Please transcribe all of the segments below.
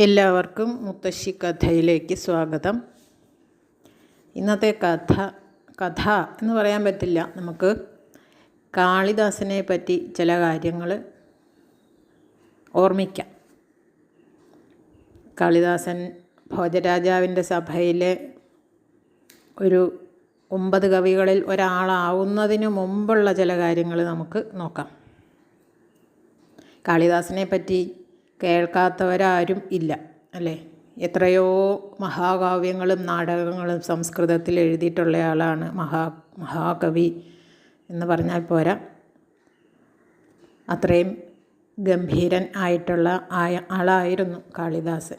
എല്ലാവർക്കും മുത്തശ്ശി കഥയിലേക്ക് സ്വാഗതം. ഇന്നത്തെ കഥ കഥ എന്ന് പറയാൻ പറ്റില്ല. നമുക്ക് കാളിദാസനെ പറ്റി ചില കാര്യങ്ങൾ ഓർമ്മിക്കാം. കാളിദാസൻ ഭോജരാജാവിന്റെ സഭയിലെ ഒരു ഒമ്പത് കവികളിൽ ഒരാളാവുന്നതിന് മുമ്പുള്ള ചില കാര്യങ്ങൾ നമുക്ക് നോക്കാം. കാളിദാസനെ പറ്റി കേൾക്കാത്തവരാരും ഇല്ല അല്ലേ? എത്രയോ മഹാകാവ്യങ്ങളും നാടകങ്ങളും സംസ്കൃതത്തിൽ എഴുതിയിട്ടുള്ള ആളാണ് മഹാ മഹാകവി എന്ന് പറഞ്ഞാൽ പോരാ. അത്രയും ഗംഭീരൻ ആയിട്ടുള്ള ആയ ആളായിരുന്നു കാളിദാസൻ.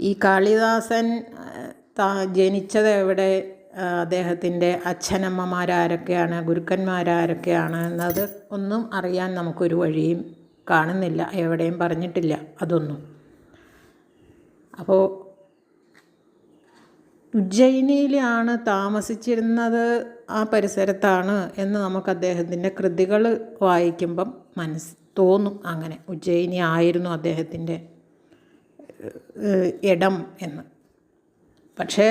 ഈ കാളിദാസൻ താ ജനിച്ചത് എവിടെ? അദ്ദേഹത്തിന്റെ അച്ഛനമ്മമാരാരൊക്കെയാണ് ഗുരുക്കന്മാരാരൊക്കെയാണ് എന്നത് ഒന്നും അറിയാൻ നമുക്കൊരു വഴിയും കാണുന്നില്ല എവിടെയും പറഞ്ഞിട്ടില്ല അതൊന്നും. അപ്പോൾ ഉജ്ജയിനിയിലാണ് താമസിച്ചിരുന്നത് ആ പരിസരത്താണ് എന്ന് നമുക്ക് അദ്ദേഹത്തിന്റെ കൃതികൾ വായിക്കുമ്പം മനസ്സ് തോന്നും. അങ്ങനെ ഉജ്ജയിനി ആയിരുന്നു അദ്ദേഹത്തിന്റെ ഇടം എന്ന്. പക്ഷേ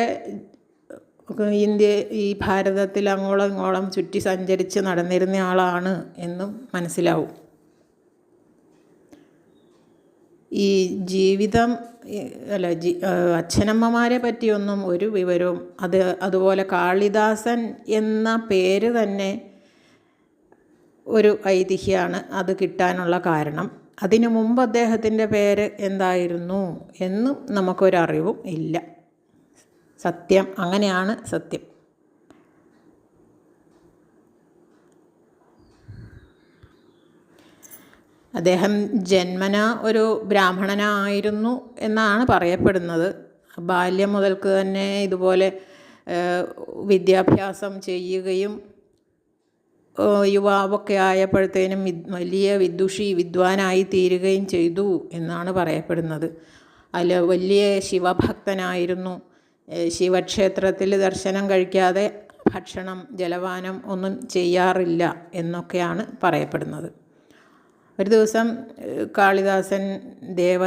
ഇന്ത്യ ഈ ഭാരതത്തിൽ അങ്ങോളം ഇങ്ങോളം ചുറ്റി സഞ്ചരിച്ച് നടന്നിരുന്ന ആളാണ് എന്നും മനസ്സിലാവും. ഈ ജീവിതം അല്ല ജി അച്ഛനമ്മമാരെ പറ്റിയൊന്നും ഒരു വിവരവും അത് അതുപോലെ കാളിദാസൻ എന്ന പേര് തന്നെ ഒരു ഐതിഹ്യമാണ് അത് കിട്ടാനുള്ള കാരണം. അതിനു മുമ്പ് അദ്ദേഹത്തിന്റെ പേര് എന്തായിരുന്നു എന്നും നമുക്കൊരറിവും ഇല്ല. സത്യം അങ്ങനെയാണ് സത്യം. അദ്ദേഹം ജന്മന ഒരു ബ്രാഹ്മണനായിരുന്നു എന്നാണ് പറയപ്പെടുന്നത്. ബാല്യം മുതൽക്ക് തന്നെ ഇതുപോലെ വിദ്യാഭ്യാസം ചെയ്യുകയും യുവാവൊക്കെ ആയപ്പോഴത്തേനും വലിയ വിദുഷി വിദ്വാനായി തീരുകയും ചെയ്തു എന്നാണ് പറയപ്പെടുന്നത്. അല്ല വലിയ ശിവഭക്തനായിരുന്നു. ശിവക്ഷേത്രത്തിൽ ദർശനം കഴിക്കാതെ ഭക്ഷണം ജലപാനം ഒന്നും ചെയ്യാറില്ല എന്നൊക്കെയാണ് പറയപ്പെടുന്നത്. ഒരു ദിവസം കാളിദാസൻ ദേവ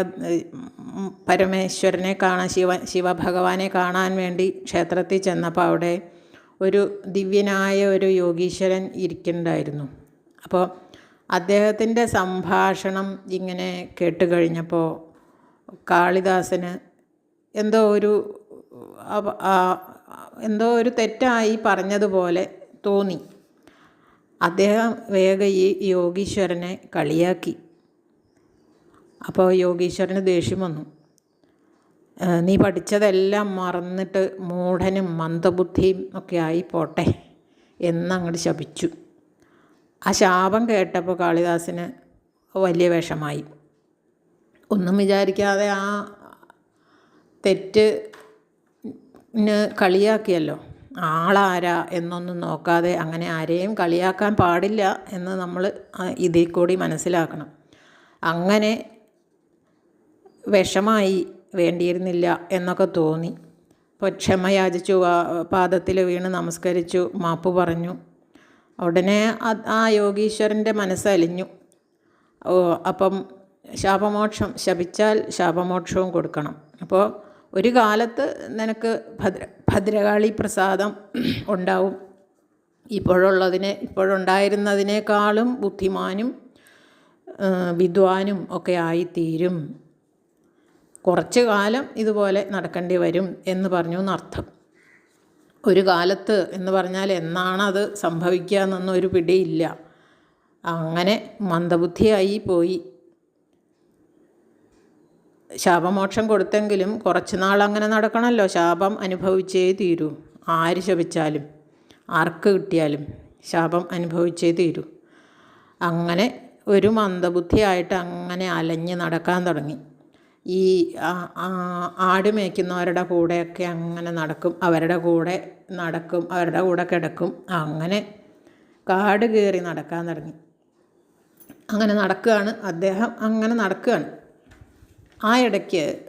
പരമേശ്വരനെ കാണാൻ ശിവ ശിവഭഗവാനെ കാണാൻ വേണ്ടി ക്ഷേത്രത്തിൽ ചെന്നപ്പോൾ അവിടെ ഒരു ദിവ്യനായ ഒരു യോഗീശ്വരൻ ഇരിക്കുന്നുണ്ടായിരുന്നു. അപ്പോൾ അദ്ദേഹത്തിന്റെ സംഭാഷണം ഇങ്ങനെ കേട്ട് കഴിഞ്ഞപ്പോൾ കാളിദാസന് എന്തോ ഒരു എന്തോ ഒരു തെറ്റായി പറഞ്ഞതുപോലെ തോന്നി. അദ്ദേഹം വേഗം ഈ യോഗീശ്വരനെ കളിയാക്കി. അപ്പോൾ യോഗീശ്വരന് ദേഷ്യം വന്നു. നീ പഠിച്ചതെല്ലാം മറന്നിട്ട് മൂഢനും മന്ദബുദ്ധിയും ഒക്കെ ആയി പോട്ടെ എന്നങ്ങോട്ട് ശപിച്ചു. ആ ശാപം കേട്ടപ്പോൾ കാളിദാസിന് വലിയ വിഷമായി. ഒന്നും വിചാരിക്കാതെ ആ തെറ്റ് കളിയാക്കിയല്ലോ. ആളാരാ എന്നൊന്നും നോക്കാതെ അങ്ങനെ ആരെയും കളിയാക്കാൻ പാടില്ല എന്ന് നമ്മൾ ഇതിൽ കൂടി മനസ്സിലാക്കണം. അങ്ങനെ വിഷമായി വേണ്ടിയിരുന്നില്ല എന്നൊക്കെ തോന്നി. അപ്പോൾ ക്ഷമ യാചിച്ചു പാദത്തിൽ വീണ് നമസ്കരിച്ചു മാപ്പ് പറഞ്ഞു. ഉടനെ ആ യോഗീശ്വരന്റെ മനസ്സലിഞ്ഞു. അപ്പം ശാപമോക്ഷം ശപിച്ചാൽ ശാപമോക്ഷവും കൊടുക്കണം. അപ്പോൾ ഒരു കാലത്ത് നിനക്ക് ഭദ്ര ഭദ്രകാളി പ്രസാദം ഉണ്ടാവും. ഇപ്പോഴുള്ളതിനെ ഇപ്പോഴുണ്ടായിരുന്നതിനേക്കാളും ബുദ്ധിമാനും വിദ്വാനും ഒക്കെ ആയിത്തീരും. കുറച്ച് കാലം ഇതുപോലെ നടക്കേണ്ടി വരും എന്ന് പറഞ്ഞു എന്നർത്ഥം. ഒരു കാലത്ത് എന്ന് പറഞ്ഞാൽ എന്നാണത് സംഭവിക്കുക എന്നൊന്നും ഒരു പിടിയില്ല. അങ്ങനെ മന്ദബുദ്ധിയായി പോയി. ശാപമോക്ഷം കൊടുത്തെങ്കിലും കുറച്ച് നാൾ അങ്ങനെ നടക്കണമല്ലോ. ശാപം അനുഭവിച്ചേ തീരൂ. ആര് ശപിച്ചാലും ആർക്ക് കിട്ടിയാലും ശാപം അനുഭവിച്ചേ തീരൂ. അങ്ങനെ ഒരു മന്ദബുദ്ധിയായിട്ട് അങ്ങനെ അലഞ്ഞ് നടക്കാൻ തുടങ്ങി. ഈ ആട് മേയ്ക്കുന്നവരുടെ കൂടെയൊക്കെ അങ്ങനെ നടക്കും. അവരുടെ കൂടെ നടക്കും. അവരുടെ കൂടെ കിടക്കും. അങ്ങനെ കാട് കയറി നടക്കാൻ തുടങ്ങി. അങ്ങനെ നടക്കുകയാണ്. അദ്ദേഹം അങ്ങനെ നടക്കുകയാണ്. ആ ഇടയ്ക്ക്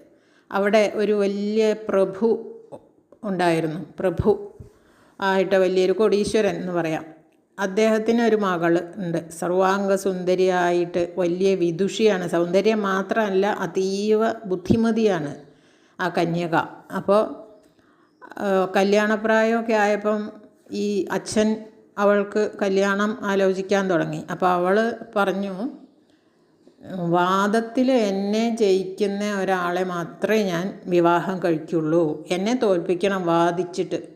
അവിടെ ഒരു വലിയ പ്രഭു ഉണ്ടായിരുന്നു. പ്രഭു ആയിട്ട് വലിയൊരു കോടീശ്വരൻ എന്ന് പറയാം. അദ്ദേഹത്തിന് ഒരു മകൾ ഉണ്ട്. സർവാംഗ സുന്ദരിയായിട്ട് വലിയ വിദുഷിയാണ്. സൗന്ദര്യം മാത്രമല്ല അതീവ ബുദ്ധിമതിയാണ് ആ കന്യക. അപ്പോൾ കല്യാണപ്രായമൊക്കെ ആയപ്പം ഈ അച്ഛൻ അവൾക്ക് കല്യാണം ആലോചിക്കാൻ തുടങ്ങി. അപ്പോൾ അവൾ പറഞ്ഞു വാദത്തിൽ എന്നെ ജയിക്കുന്ന ഒരാളെ മാത്രമേ ഞാൻ വിവാഹം കഴിക്കുള്ളൂ. എന്നെ തോൽപ്പിക്കണം വാദിച്ചിട്ട്.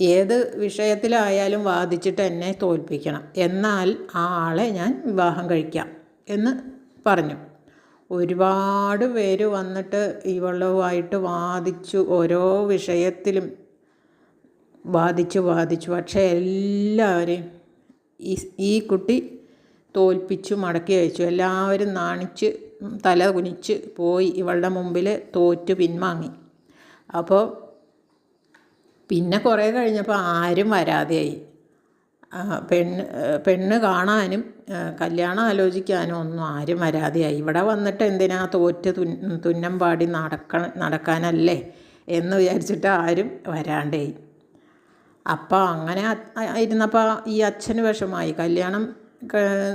ഏത് വിഷയത്തിലായാലും വാദിച്ചിട്ട് എന്നെ തോൽപ്പിക്കണം. എന്നാൽ ആ ആളെ ഞാൻ വിവാഹം കഴിക്കാം എന്ന് പറഞ്ഞു. ഒരുപാട് പേര് വന്നിട്ട് ഇവളുമായിട്ട് വാദിച്ചു ഓരോ വിഷയത്തിലും വാദിച്ചു വാദിച്ചു. പക്ഷേ എല്ലാവരെയും ഈ ഈ കുട്ടി തോൽപ്പിച്ചു മടക്കി അയച്ചു എല്ലാവരും നാണിച്ച് തല കുനിച്ച് പോയി ഇവളുടെ മുമ്പിൽ തോറ്റു പിൻവാങ്ങി. അപ്പോൾ പിന്നെ കുറേ കഴിഞ്ഞപ്പോൾ ആരും വരാതെയായി. പെണ്ണ് പെണ്ണ് കാണാനും കല്യാണം ആലോചിക്കാനും ഒന്നും ആരും വരാതെയായി. ഇവിടെ വന്നിട്ട് എന്തിനാ തോറ്റ് തുന്നം പാടി നടക്ക നടക്കാനല്ലേ എന്ന് വിചാരിച്ചിട്ട് ആരും വരാണ്ടേയി. അപ്പോൾ അങ്ങനെ ഇരുന്നപ്പോൾ ഈ അച്ഛന് വിഷമായി കല്യാണം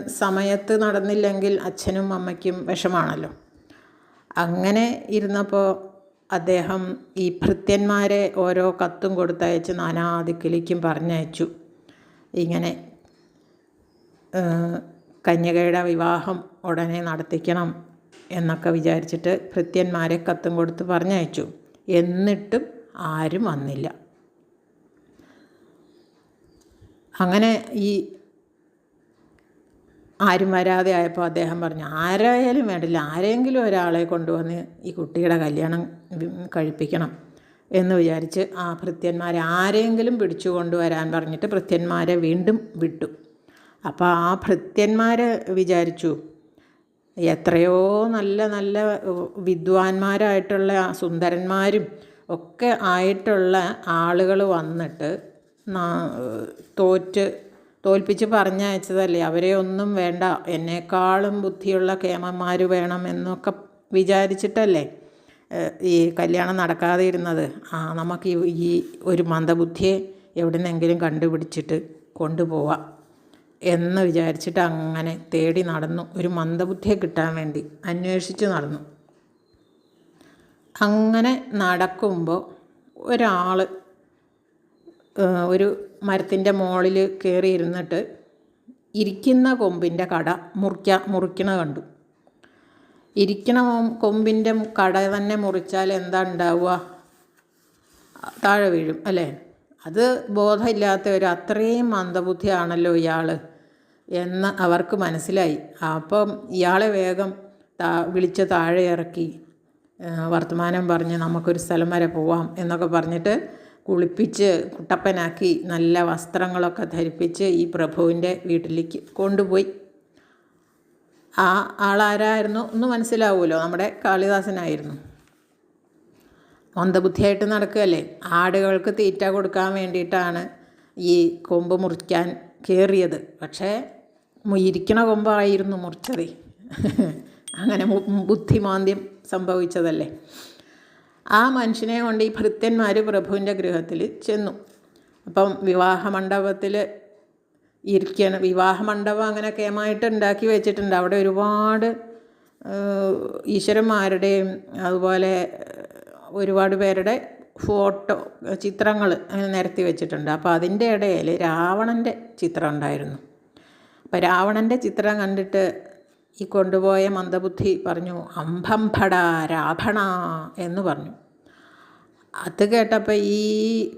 സമയത്ത് നടന്നില്ലെങ്കിൽ അച്ഛനും അമ്മയ്ക്കും വിഷമാണല്ലോ. അങ്ങനെ ഇരുന്നപ്പോൾ അദ്ദേഹം ഈ ഭൃത്യന്മാരെ ഓരോ കത്തും കൊടുത്തയച്ച് നാനാദിക്കിലേക്കും പറഞ്ഞയച്ചു. ഇങ്ങനെ കന്യകയുടെ വിവാഹം ഉടനെ നടത്തിക്കണം എന്നൊക്കെ വിചാരിച്ചിട്ട് ഭൃത്യന്മാരെ കത്തും കൊടുത്ത് പറഞ്ഞയച്ചു. എന്നിട്ടും ആരും വന്നില്ല. അങ്ങനെ ഈ ആരും വരാതെ ആയപ്പോൾ അദ്ദേഹം പറഞ്ഞു ആരായാലും വേണ്ടില്ല ആരെങ്കിലും ഒരാളെ കൊണ്ടുവന്ന് ഈ കുട്ടിയുടെ കല്യാണം കഴിപ്പിക്കണം. എന്ന് വിചാരിച്ച് ആ ഭൃത്യന്മാരെ ആരെങ്കിലും പിടിച്ചു കൊണ്ടുവരാൻ പറഞ്ഞിട്ട് ഭൃത്യന്മാരെ വീണ്ടും വിട്ടു. അപ്പോൾ ആ ഭൃത്യന്മാർ വിചാരിച്ചു എത്രയോ നല്ല നല്ല വിദ്വാൻമാരായിട്ടുള്ള സുന്ദരന്മാരും ഒക്കെ ആയിട്ടുള്ള ആളുകൾ വന്നിട്ട് തോറ്റ് തോൽപ്പിച്ച് പറഞ്ഞയച്ചതല്ലേ? അവരെ ഒന്നും വേണ്ട. എന്നെക്കാളും ബുദ്ധിയുള്ള കേമന്മാർ വേണം എന്നൊക്കെ വിചാരിച്ചിട്ടല്ലേ ഈ കല്യാണം നടക്കാതെ ഇരുന്നത് ആ നമുക്ക് ഈ ഒരു മന്ദബുദ്ധിയെ എവിടുന്നെങ്കിലും കണ്ടുപിടിച്ചിട്ട് കൊണ്ടുപോവാം എന്ന് വിചാരിച്ചിട്ട് അങ്ങനെ തേടി നടന്നു. ഒരു മന്ദബുദ്ധിയെ കിട്ടാൻ വേണ്ടി അന്വേഷിച്ച് നടന്നു. അങ്ങനെ നടക്കുമ്പോൾ ഒരാൾ ഒരു മരത്തിന്റെ മുകളിൽ കയറി ഇരുന്നിട്ട് ഇരിക്കുന്ന കൊമ്പിന്റെ കട മുറിക്ക മുറിക്കണ കണ്ടു. ഇരിക്കണ കൊമ്പിന്റെ കട തന്നെ മുറിച്ചാൽ എന്താ ഉണ്ടാവുക? താഴെ വീഴും അല്ലേ? അത് ബോധമില്ലാത്ത ഒരു അത്രയും മന്ദബുദ്ധിയാണല്ലോ ഇയാൾ എന്ന് അവർക്ക് മനസ്സിലായി. അപ്പം ഇയാളെ വേഗം താ വിളിച്ച് താഴെ ഇറക്കി. വർത്തമാനം പറഞ്ഞ് നമുക്കൊരു സ്ഥലം വരെ പോവാം എന്നൊക്കെ പറഞ്ഞിട്ട് കുളിപ്പിച്ച് കുട്ടപ്പനാക്കി നല്ല വസ്ത്രങ്ങളൊക്കെ ധരിപ്പിച്ച് ഈ പ്രഭുവിന്റെ വീട്ടിലേക്ക് കൊണ്ടുപോയി. ആ ആളാരായിരുന്നു ഒന്ന് മനസ്സിലാവുമല്ലോ. നമ്മുടെ കാളിദാസനായിരുന്നു. മന്ദബുദ്ധിയായിട്ട് നടക്കുകയല്ലേ? ആടുകൾക്ക് തീറ്റ കൊടുക്കാൻ വേണ്ടിയിട്ടാണ് ഈ കൊമ്പ് മുറിക്കാൻ കയറിയത്. പക്ഷേ ഇരിക്കണ കൊമ്പായിരുന്നു മുറിച്ചത്. അങ്ങനെ ബുദ്ധിമാന്ദ്യം സംഭവിച്ചതല്ലേ? ആ മനുഷ്യനെ കൊണ്ട് ഈ ഭൃത്യന്മാർ പ്രഭുവിന്റെ ഗൃഹത്തിൽ ചെന്നു. അപ്പം വിവാഹ മണ്ഡപത്തിൽ ഇരിക്കണം വിവാഹ മണ്ഡപം അങ്ങനെ കേമായിട്ട് ഉണ്ടാക്കി വെച്ചിട്ടുണ്ട്. അവിടെ ഒരുപാട് ഈശ്വരന്മാരുടെയും അതുപോലെ ഒരുപാട് പേരുടെ ഫോട്ടോ ചിത്രങ്ങൾ അങ്ങനെ നിരത്തി വെച്ചിട്ടുണ്ട്. അപ്പോൾ അതിന്റെ ഇടയിൽ രാവണന്റെ ചിത്രം ഉണ്ടായിരുന്നു. അപ്പോൾ രാവണന്റെ ചിത്രം കണ്ടിട്ട് ഈ കൊണ്ടുപോയ മന്ദബുദ്ധി പറഞ്ഞു അംഭംഭട രാഭണ എന്ന് പറഞ്ഞു. അത് കേട്ടപ്പോൾ ഈ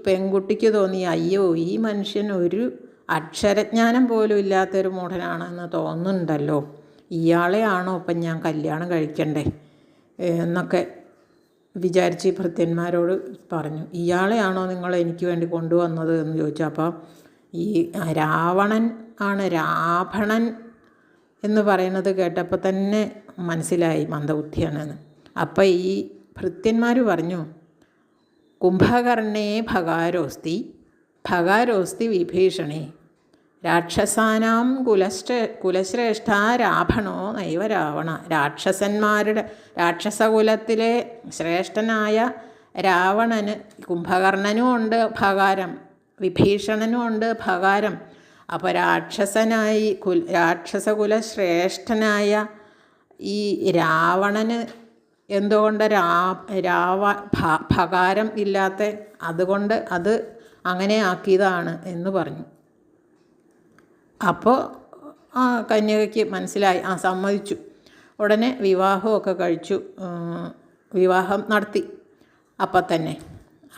പെൺകുട്ടിക്ക് തോന്നി അയ്യോ ഈ മനുഷ്യൻ ഒരു അക്ഷരജ്ഞാനം പോലും ഇല്ലാത്തൊരു മൂഢനാണെന്ന് തോന്നുന്നുണ്ടല്ലോ. ഇയാളെ ആണോ ഇപ്പം ഞാൻ കല്യാണം കഴിക്കണ്ടേ? എന്നൊക്കെ വിചാരിച്ച് ഈ ഭൃത്യന്മാരോട് പറഞ്ഞു ഇയാളെയാണോ നിങ്ങൾ എനിക്ക് വേണ്ടി കൊണ്ടുവന്നത്? എന്ന് ചോദിച്ചു അപ്പോൾ ഈ രാവണൻ ആണ് രാഭണൻ എന്ന് പറയുന്നത് കേട്ടപ്പോൾ തന്നെ മനസ്സിലായി മന്ദബുദ്ധിയാണെന്ന്. അപ്പം ഈ ഭൃത്യന്മാർ പറഞ്ഞു കുംഭകർണേ ഭകാരോസ്തി ഭകാരോസ്തി വിഭീഷണേ രാക്ഷസാനാം കുലശ്രേ കുലശ്രേഷ്ഠ രാവണോ നൈവ രാവണ രാക്ഷസന്മാരുടെ രാക്ഷസകുലത്തിലെ ശ്രേഷ്ഠനായ രാവണന് കുംഭകർണനും ഉണ്ട് ഭകാരം വിഭീഷണനും ഉണ്ട് ഭകാരം അപ്പോൾ രാക്ഷസനായി കുൽ രാക്ഷസകുല ശ്രേഷ്ഠനായ ഈ രാവണന് എന്തുകൊണ്ട് രാ രാവ ഭകാരം ഇല്ലാത്ത അതുകൊണ്ട് അത് അങ്ങനെ ആക്കിയതാണ് എന്ന് പറഞ്ഞു. അപ്പോൾ ആ കന്യകയ്ക്ക് മനസ്സിലായി ആ സമ്മതിച്ചു. ഉടനെ വിവാഹമൊക്കെ കഴിച്ചു വിവാഹം നടത്തി. അപ്പം തന്നെ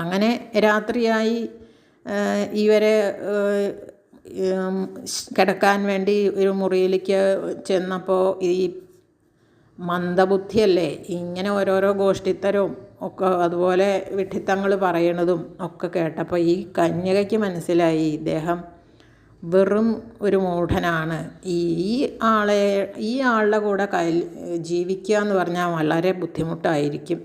അങ്ങനെ രാത്രിയായി ഇവരെ കിടക്കാൻ വേണ്ടി ഒരു മുറിയിലേക്ക് ചെന്നപ്പോൾ ഈ മന്ദബുദ്ധിയല്ലേ? ഇങ്ങനെ ഓരോരോ ഗോഷ്ടിത്തരവും ഒക്കെ അതുപോലെ വിഡ്ഢിത്തങ്ങൾ പറയണതും ഒക്കെ കേട്ടപ്പോൾ ഈ കന്യകയ്ക്ക് മനസ്സിലായി ഇദ്ദേഹം വെറും ഒരു മൂഢനാണ്. ഈ ആളെ ഈ ആളുടെ കൂടെ കൽ ജീവിക്കുക എന്ന് പറഞ്ഞാൽ വളരെ ബുദ്ധിമുട്ടായിരിക്കും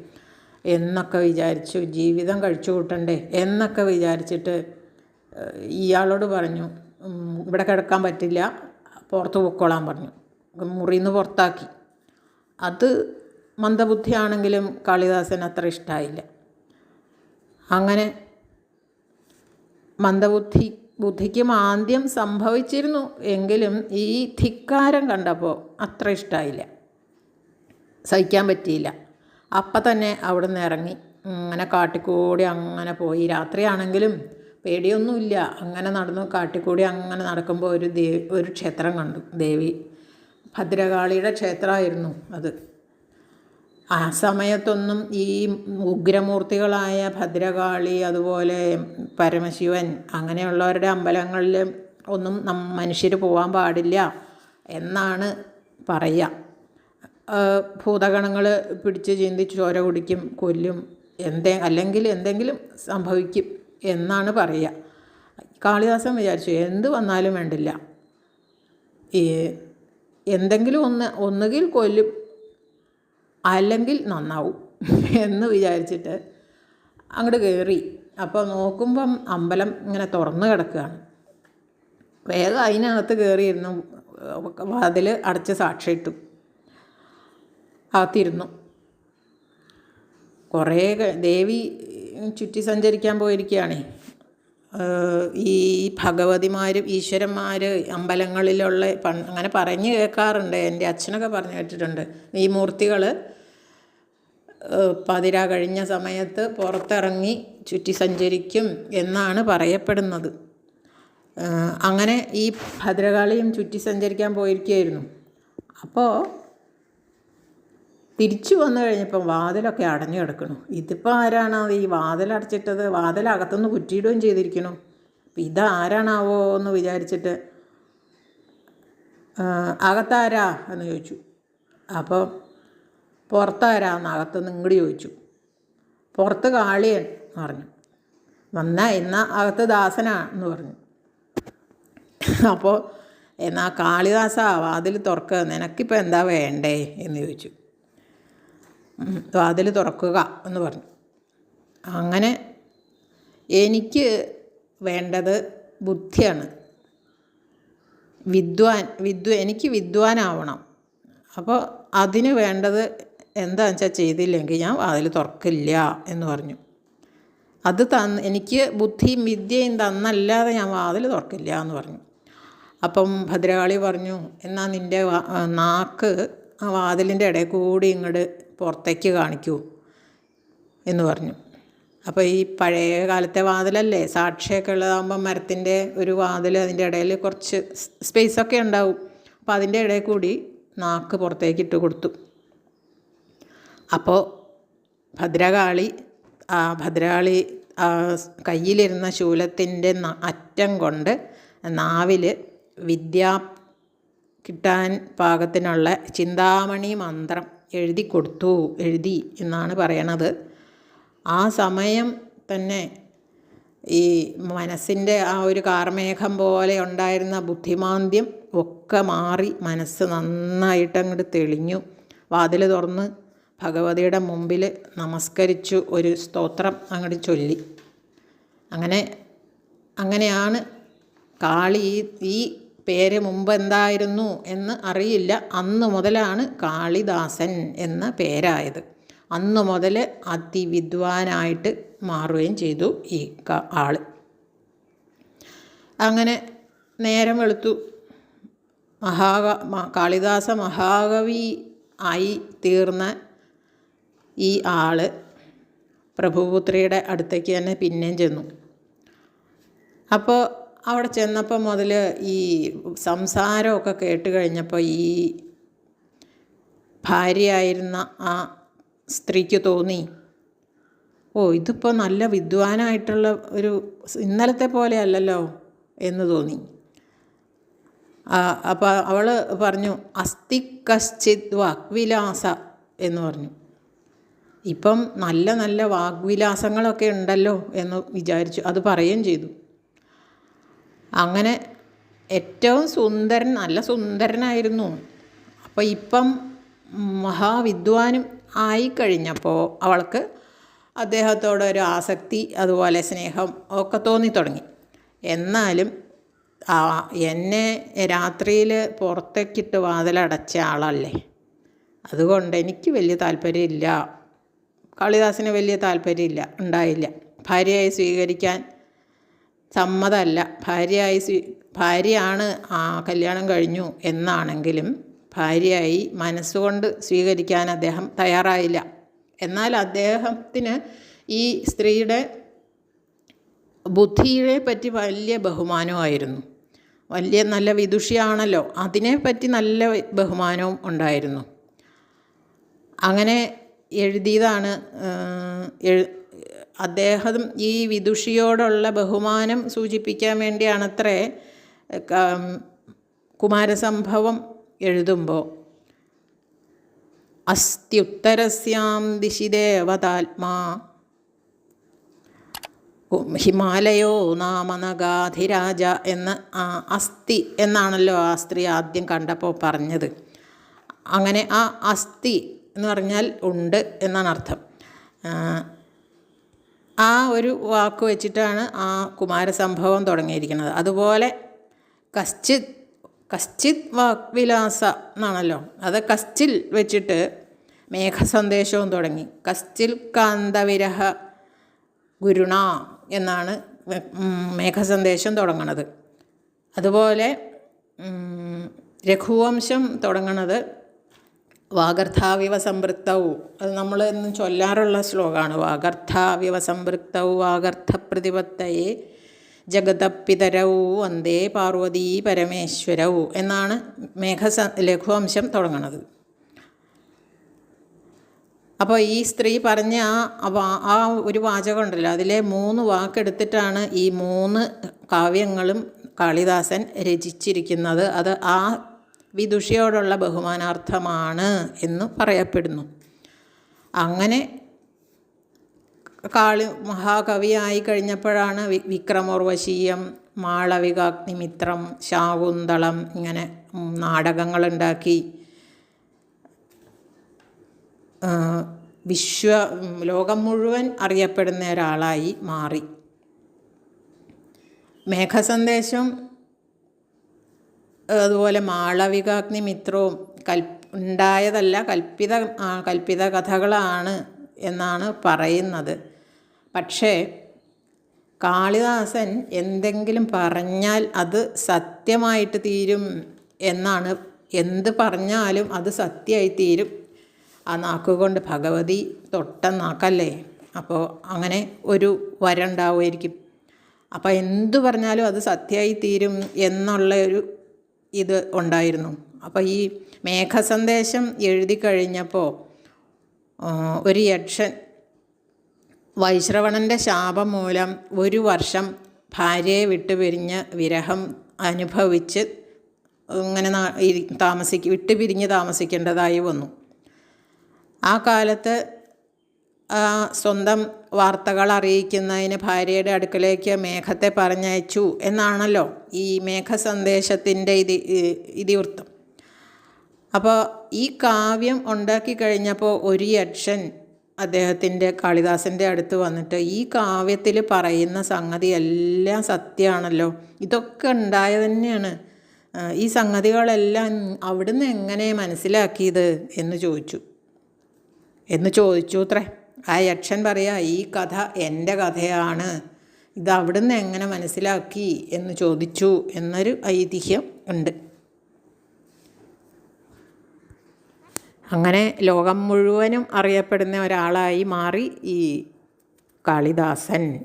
എന്നൊക്കെ വിചാരിച്ചു. ജീവിതം കഴിച്ചു കൂട്ടണ്ടേ എന്നൊക്കെ വിചാരിച്ചിട്ട് ഇയാളോട് പറഞ്ഞു. ഇവിടെ കിടക്കാൻ പറ്റില്ല. പുറത്ത് പൊക്കോളാൻ പറഞ്ഞു. മുറിയിൽ നിന്ന് പുറത്താക്കി. അത് മന്ദബുദ്ധിയാണെങ്കിലും കാളിദാസന് അത്ര ഇഷ്ടമായില്ല അങ്ങനെ മന്ദബുദ്ധി ബുദ്ധിക്കും ആദ്യം സംഭവിച്ചിരുന്നു എങ്കിലും ഈ ധിക്കാരം കണ്ടപ്പോൾ അത്ര ഇഷ്ടമായില്ല സഹിക്കാൻ പറ്റിയില്ല. അപ്പം തന്നെ അവിടെ നിന്ന് ഇറങ്ങി. അങ്ങനെ കാട്ടിക്കൂടി അങ്ങനെ പോയി. രാത്രിയാണെങ്കിലും പേടിയൊന്നുമില്ല. അങ്ങനെ നടന്നു കാട്ടിക്കൂടി അങ്ങനെ നടക്കുമ്പോൾ ഒരു ദേവി ഒരു ക്ഷേത്രം കണ്ടു. ദേവി ഭദ്രകാളിയുടെ ക്ഷേത്രമായിരുന്നു അത്. ആ സമയത്തൊന്നും ഈ ഉഗ്രമൂർത്തികളായ ഭദ്രകാളി അതുപോലെ പരമശിവൻ അങ്ങനെയുള്ളവരുടെ അമ്പലങ്ങളിൽ ഒന്നും നം മനുഷ്യർ പോകാൻ പാടില്ല എന്നാണ് പറയുക. ഭൂതഗണങ്ങൾ പിടിച്ച് ചീന്തി ചോര കുടിക്കും കൊല്ലും എന്തേ അല്ലെങ്കിൽ എന്തെങ്കിലും സംഭവിക്കും. എന്നാണ് പറയുക. കാളിദാസൻ വിചാരിച്ചു എന്ത് വന്നാലും വേണ്ടില്ല. ഈ എന്തെങ്കിലും ഒന്ന് ഒന്നുകിൽ കൊല്ലും അല്ലെങ്കിൽ നന്നാവും എന്ന് വിചാരിച്ചിട്ട് അങ്ങോട്ട് കയറി അപ്പോൾ നോക്കുമ്പം അമ്പലം ഇങ്ങനെ തുറന്ന് കിടക്കുകയാണ്. വേഗം അതിനകത്ത് കയറിയിരുന്നു വാതിൽ അടച്ച് സാക്ഷിയിട്ടു. അകത്തിരുന്നു. കുറേ ദേവി ചുറ്റി സഞ്ചരിക്കാൻ പോയിരിക്കുകയാണേ ഈ ഭഗവതിമാരും ഈശ്വരന്മാർ അമ്പലങ്ങളിലുള്ള അങ്ങനെ പറഞ്ഞു കേൾക്കാറുണ്ട്. എന്റെ അച്ഛനൊക്കെ പറഞ്ഞു കേട്ടിട്ടുണ്ട്. ഈ മൂർത്തികൾ പതിര കഴിഞ്ഞ സമയത്ത് പുറത്തിറങ്ങി ചുറ്റി സഞ്ചരിക്കും എന്നാണ് പറയപ്പെടുന്നത്. അങ്ങനെ ഈ ഭദ്രകാളിയും ചുറ്റി സഞ്ചരിക്കാൻ പോയിരിക്കുകയായിരുന്നു. അപ്പോൾ തിരിച്ചു വന്നു കഴിഞ്ഞപ്പം വാതിലൊക്കെ അടഞ്ഞു കിടക്കണു. ഇതിപ്പോൾ ആരാണ് ഈ വാതിലടച്ചിട്ടത് വാതിലകത്തുനിന്ന് കുറ്റിയിടുകയും ചെയ്തിരിക്കണു അപ്പം ഇതാരാണാവോ എന്ന് വിചാരിച്ചിട്ട് അകത്താരാ എന്ന് ചോദിച്ചു. അപ്പോൾ പുറത്താരാ എന്ന് അകത്തുനിന്ന് ഇങ്ങോട്ട് ചോദിച്ചു. പുറത്ത് കാളിയൻ എന്ന് പറഞ്ഞു. വന്നാ എന്നാ അകത്ത് ദാസനാ എന്ന് പറഞ്ഞു. അപ്പോൾ എന്നാ കാളിദാസാ വാതിൽ തുറക്കുക നിനക്കിപ്പോൾ എന്താ വേണ്ടേ എന്ന് ചോദിച്ചു. വാതിൽ തുറക്കുക എന്ന് പറഞ്ഞു. അങ്ങനെ എനിക്ക് വേണ്ടത് ബുദ്ധിയാണ്. വിദ്വാൻ വിദ്വ എനിക്ക് വിദ്വാനാവണം. അപ്പോൾ അതിന് വേണ്ടത് എന്താണെന്ന് വെച്ചാൽ ചെയ്തില്ലെങ്കിൽ ഞാൻ വാതിൽ തുറക്കില്ല എന്ന് പറഞ്ഞു. അത് തന്ന് എനിക്ക് ബുദ്ധിയും വിദ്യയും തന്നല്ലാതെ ഞാൻ വാതിൽ തുറക്കില്ല എന്ന് പറഞ്ഞു. അപ്പം ഭദ്രകാളി പറഞ്ഞു എന്നാൽ നിന്റെ നാക്ക് ആ വാതിലിന്റെ ഇടയിൽ കൂടി ഇങ്ങോട്ട് പുറത്തേക്ക് കാണിക്കൂ എന്ന് പറഞ്ഞു. അപ്പോൾ ഈ പഴയ കാലത്തെ വാതിലല്ലേ? സാക്ഷിയൊക്കെ ഉള്ളതാകുമ്പോൾ മരത്തിന്റെ ഒരു വാതിൽ അതിന്റെ ഇടയിൽ കുറച്ച് സ്പേസൊക്കെ ഉണ്ടാവും. അപ്പോൾ അതിന്റെ ഇടയിൽ കൂടി നാക്ക് പുറത്തേക്ക് ഇട്ട് കൊടുത്തു. അപ്പോൾ ഭദ്രകാളി ആ ഭദ്രകാളി കയ്യിലിരുന്ന ശൂലത്തിന്റെ അറ്റം കൊണ്ട് നാവിൽ വിദ്യ കിട്ടാൻ പാകത്തിനുള്ള ചിന്താമണി മന്ത്രം എഴുതി കൊടുത്തു എഴുതി എന്നാണ് പറയണത്. ആ സമയം തന്നെ ഈ മനസ്സിന്റെ ആ ഒരു കാർമേഘം പോലെ ഉണ്ടായിരുന്ന ബുദ്ധിമാന്ദ്യം ഒക്കെ മാറി മനസ്സ് നന്നായിട്ട് അങ്ങോട്ട് തെളിഞ്ഞു. വാതിൽ തുറന്ന് ഭഗവതിയുടെ മുമ്പിൽ നമസ്കരിച്ചു ഒരു സ്തോത്രം അങ്ങോട്ട് ചൊല്ലി. അങ്ങനെ അങ്ങനെയാണ് കാളി ഈ ഈ പേര് മുമ്പ് എന്തായിരുന്നു എന്ന് അറിയില്ല. അന്ന് മുതലാണ് കാളിദാസൻ എന്ന പേരായത്. അന്ന് മുതൽ അതിവിദ്വാനായിട്ട് മാറുകയും ചെയ്തു ഈ ആൾ. അങ്ങനെ നേരം വെളുത്തു. മഹാക കാളിദാസ മഹാകവി ആയി തീർന്ന ഈ ആൾ പ്രഭുപുത്രിയുടെ അടുത്തേക്ക് തന്നെ പിന്നെയും ചെന്നു. അപ്പോൾ അവിടെ ചെന്നപ്പോൾ മുതൽ ഈ സംസാരമൊക്കെ കേട്ട് കഴിഞ്ഞപ്പോൾ ഈ ഭാര്യയായിരുന്ന ആ സ്ത്രീക്ക് തോന്നി ഓ ഇതിപ്പോൾ നല്ല വിദ്വാനായിട്ടുള്ള ഒരു ഇന്നലത്തെ പോലെ അല്ലല്ലോ? എന്ന് തോന്നി. അപ്പോൾ അവൾ പറഞ്ഞു അസ്ഥി കശ്ചിത് വാഗ്വിലാസ എന്ന് പറഞ്ഞു. ഇപ്പം നല്ല നല്ല വാഗ്വിലാസങ്ങളൊക്കെ ഉണ്ടല്ലോ എന്ന് വിചാരിച്ചു അത് പറയുകയും ചെയ്തു. അങ്ങനെ ഏറ്റവും സുന്ദരൻ നല്ല സുന്ദരനായിരുന്നു. അപ്പോൾ ഇപ്പം മഹാവിദ്വാനും ആയിക്കഴിഞ്ഞപ്പോൾ അവൾക്ക് അദ്ദേഹത്തോടൊരു ആസക്തി അതുപോലെ സ്നേഹം ഒക്കെ തോന്നി തുടങ്ങി. എന്നാലും എന്നെ രാത്രിയിൽ പുറത്തേക്കിട്ട് വാതിലടച്ച ആളല്ലേ? അതുകൊണ്ട് എനിക്ക് വലിയ താല്പര്യമില്ല. കാളിദാസിന് വലിയ താല്പര്യമില്ല ഉണ്ടായില്ല. ഭാര്യയായി സ്വീകരിക്കാൻ സമ്മതമല്ല. ഭാര്യയായി സ്വീ ഭാര്യയാണ് ആ കല്യാണം കഴിഞ്ഞു എന്നാണെങ്കിലും ഭാര്യയായി മനസ്സുകൊണ്ട് സ്വീകരിക്കാൻ അദ്ദേഹം തയ്യാറായില്ല. എന്നാൽ അദ്ദേഹത്തിന് ഈ സ്ത്രീയുടെ ബുദ്ധിയെ പറ്റി വലിയ ബഹുമാനമായിരുന്നു വലിയ നല്ല വിദുഷിയാണല്ലോ. അതിനെപ്പറ്റി നല്ല ബഹുമാനവും ഉണ്ടായിരുന്നു. അങ്ങനെ എഴുതിയതാണ് എഴു അദ്ദേഹം ഈ വിദുഷിയോടുള്ള ബഹുമാനം സൂചിപ്പിക്കാൻ വേണ്ടിയാണത്രേ കുമാരസംഭവം എഴുതുമ്പോൾ അസ്ത്യുത്തരസ്യാം ദിശി ദേവതാത്മാ. ഹിമാലയോ നാമനഗാധിരാജ എന്ന് അസ്ഥി എന്നാണല്ലോ ആ സ്ത്രീ ആദ്യം കണ്ടപ്പോൾ പറഞ്ഞത്. അങ്ങനെ ആ അസ്ഥി എന്ന് പറഞ്ഞാൽ ഉണ്ട് എന്നാണ് അർത്ഥം ആ, ഒരു വാക്ക് വെച്ചിട്ടാണ് ആ കുമാരസംഭവം തുടങ്ങിയിരിക്കുന്നത്. അതുപോലെ കശ്ചിത് കശ്ചിത് വാഗ്വിലാസ എന്നാണല്ലോ. അത് കസ്റ്റിൽ വെച്ചിട്ട് മേഘസന്ദേശവും തുടങ്ങി. കശ്ചിൽ കാന്തവിരഹ ഗുരുണ എന്നാണ് മേഘസന്ദേശം തുടങ്ങണത്. അതുപോലെ രഘുവംശം തുടങ്ങണത് വാഗർത്ഥാവിവ സംപൃക്തവും അത് നമ്മൾ എന്നും ചൊല്ലാറുള്ള ശ്ലോകമാണ് വാഗർത്ഥാവിവ സംപൃക്തവും വാഗർത്ഥ പ്രതിപത്തയെ ജഗതപ്പിതരവും വന്ദേ പാർവതീ പരമേശ്വരവും എന്നാണ് മേഘസ ലഘുവംശം തുടങ്ങുന്നത് അപ്പോൾ ഈ സ്ത്രീ പറഞ്ഞ ആ ആ ഒരു വാചകം ഉണ്ടല്ലോ അതിലെ മൂന്ന് വാക്കെടുത്തിട്ടാണ് ഈ മൂന്ന് കാവ്യങ്ങളും കാളിദാസൻ രചിച്ചിരിക്കുന്നത്. അത് ആ വിദുഷിയോടുള്ള ബഹുമാനാർത്ഥമാണ് എന്ന് പറയപ്പെടുന്നു. അങ്ങനെ കാളി മഹാകവിയായി കഴിഞ്ഞപ്പോഴാണ് വി വിക്രമോർവശീയം മാളവികാഗ്നിമിത്രം ശാകുന്തളം ഇങ്ങനെ നാടകങ്ങളുണ്ടാക്കി. വിശ്വ ലോകം മുഴുവൻ അറിയപ്പെടുന്ന ഒരാളായി മാറി. മേഘസന്ദേശം അതുപോലെ മാളവികാഗ്നി മിത്രവും കൽ ഉണ്ടായതല്ല കൽപ്പിത കൽപ്പിത കഥകളാണ് എന്നാണ് പറയുന്നത്. പക്ഷേ കാളിദാസൻ എന്തെങ്കിലും പറഞ്ഞാൽ അത് സത്യമായിട്ട് തീരും എന്നാണ്. എന്ത് പറഞ്ഞാലും അത് സത്യമായി തീരും. ആ നാക്കുകൊണ്ട് ഭഗവതി തൊട്ട നാക്കല്ലേ? അപ്പോൾ അങ്ങനെ ഒരു വരണ്ടാവുമായിരിക്കും. അപ്പോൾ എന്തു പറഞ്ഞാലും അത് സത്യമായി തീരും എന്നുള്ള ഒരു ഇത് ഉണ്ടായിരുന്നു. അപ്പോൾ ഈ മേഘസന്ദേശം എഴുതി കഴിഞ്ഞപ്പോൾ ഒരു യക്ഷൻ വൈശ്രവണന്റെ ശാപം മൂലം ഒരു വർഷം ഭാര്യയെ വിട്ടുപിരിഞ്ഞ് വിരഹം അനുഭവിച്ച് ഇങ്ങനെ താമസിക്ക് വിട്ടുപിരിഞ്ഞ് താമസിക്കേണ്ടതായി വന്നു. ആ കാലത്ത് സ്വന്തം വാർത്തകൾ അറിയിക്കുന്നതിന് ഭാര്യയുടെ അടുക്കലേക്ക് മേഘത്തെ പറഞ്ഞയച്ചു എന്നാണല്ലോ ഈ മേഘ മേഘസന്ദേശത്തിന്റെ ഇതി ഇതിവൃത്തം. അപ്പോൾ ഈ കാവ്യം ഉണ്ടാക്കി കഴിഞ്ഞപ്പോൾ ഒരു യക്ഷൻ അദ്ദേഹത്തിന്റെ കാളിദാസന്റെ അടുത്ത് വന്നിട്ട് ഈ കാവ്യത്തിൽ പറയുന്ന സംഗതി എല്ലാം സത്യമാണല്ലോ. ഇതൊക്കെ ഉണ്ടായത് തന്നെയാണ്. ഈ സംഗതികളെല്ലാം അവിടുന്ന് എങ്ങനെ മനസ്സിലാക്കിയത് എന്ന് ചോദിച്ചു. എന്ന് ചോദിച്ചു അത്രേ. ആ യക്ഷൻ പറയാ ഈ കഥ എന്റെ കഥയാണ്. ഇത് അവിടുന്ന് എങ്ങനെ മനസ്സിലാക്കി? എന്ന് ചോദിച്ചു എന്നൊരു ഐതിഹ്യം ഉണ്ട്. അങ്ങനെ ലോകം മുഴുവനും അറിയപ്പെടുന്ന ഒരാളായി മാറി ഈ കാളിദാസൻ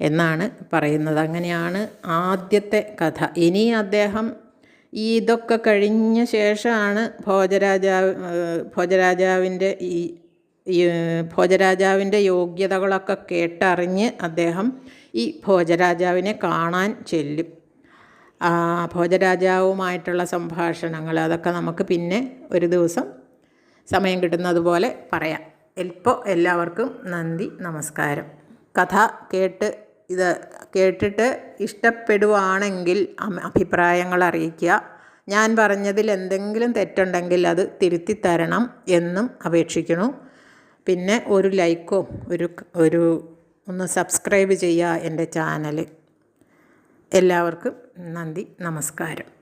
എന്നാണ് പറയുന്നത്. അങ്ങനെയാണ് ആദ്യത്തെ കഥ. ഇനി അദ്ദേഹം ഈ ഇതൊക്കെ കഴിഞ്ഞ ശേഷമാണ് ഭോജരാജാവ് ഭോജരാജാവിന്റെ ഈ ഭോജരാജാവിന്റെ യോഗ്യതകളൊക്കെ കേട്ടറിഞ്ഞ് അദ്ദേഹം ഈ ഭോജരാജാവിനെ കാണാൻ ചെല്ലും. ഭോജരാജാവുമായിട്ടുള്ള സംഭാഷണങ്ങൾ അതൊക്കെ നമുക്ക് പിന്നെ ഒരു ദിവസം സമയം കിട്ടുന്നത് പോലെ പറയാം. ഇപ്പോൾ എല്ലാവർക്കും നന്ദി നമസ്കാരം. കഥ കേട്ട് ഇത് കേട്ടിട്ട് ഇഷ്ടപ്പെടുവാണെങ്കിൽ അഭിപ്രായങ്ങൾ അറിയിക്കുക. ഞാൻ പറഞ്ഞതിൽ എന്തെങ്കിലും തെറ്റുണ്ടെങ്കിൽ അത് തിരുത്തി തരണം എന്നും അപേക്ഷിക്കുന്നു. പിന്നെ ഒരു ലൈക്കോ ഒരു ഒരു ഒന്ന് സബ്സ്ക്രൈബ് ചെയ്യുക എന്റെ ചാനൽ എല്ലാവർക്കും നന്ദി നമസ്കാരം.